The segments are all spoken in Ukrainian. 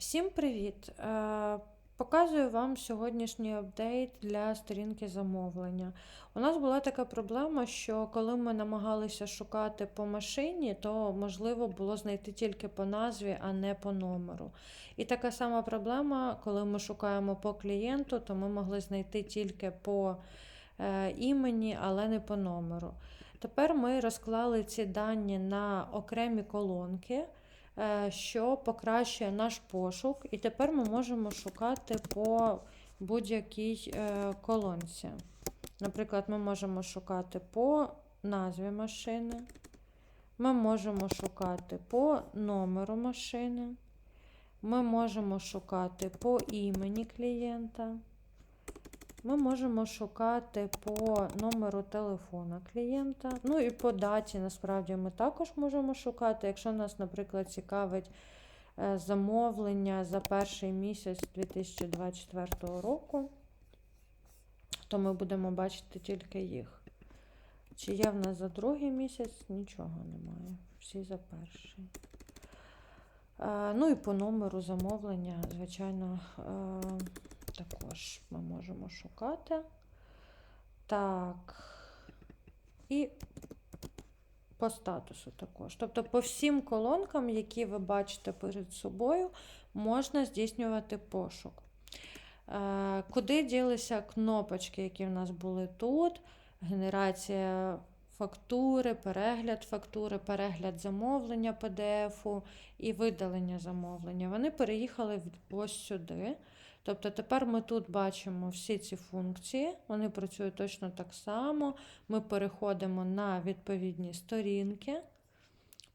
Всім привіт! Е, Показую вам сьогоднішній апдейт для сторінки замовлення. У нас була така проблема, що коли ми намагалися шукати по машині, то можливо було знайти тільки по назві, а не по номеру. І така сама проблема, коли ми шукаємо по клієнту, то ми могли знайти тільки по е, імені, але не по номеру. Тепер ми розклали ці дані на окремі колонки що покращує наш пошук, і тепер ми можемо шукати по будь-якій е, колонці. Наприклад, ми можемо шукати по назві машини, ми можемо шукати по номеру машини, ми можемо шукати по імені клієнта. Ми можемо шукати по номеру телефона клієнта. Ну і по даті, насправді, ми також можемо шукати. Якщо нас, наприклад, цікавить е, замовлення за перший місяць 2024 року, то ми будемо бачити тільки їх. Чи є в нас за другий місяць? Нічого немає. Всі за перший. Е, Ну і по номеру замовлення, звичайно, е, також ми можемо шукати. Так. І по статусу також. Тобто, по всім колонкам, які ви бачите перед собою, можна здійснювати пошук. Е, Куди ділися кнопочки, які в нас були тут? Генерація фактури, перегляд фактури, перегляд замовлення PDF і видалення замовлення. Вони переїхали ось сюди. Тобто тепер ми тут бачимо всі ці функції, вони працюють точно так само. Ми переходимо на відповідні сторінки,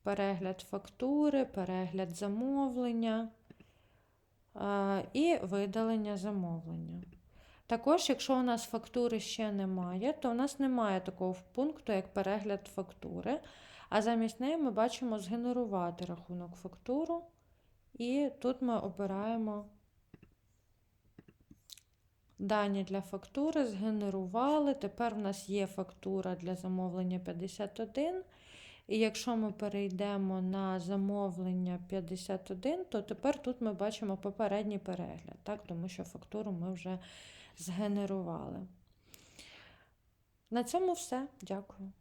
перегляд фактури, перегляд замовлення і видалення замовлення. Також, якщо у нас фактури ще немає, то у нас немає такого пункту, як перегляд фактури. А замість неї ми бачимо згенерувати рахунок фактуру. І тут ми обираємо дані для фактури, згенерували. Тепер в нас є фактура для замовлення 51. І якщо ми перейдемо на замовлення 51, то тепер тут ми бачимо попередній перегляд, так? тому що фактуру ми вже згенерували. На цьому все. Дякую.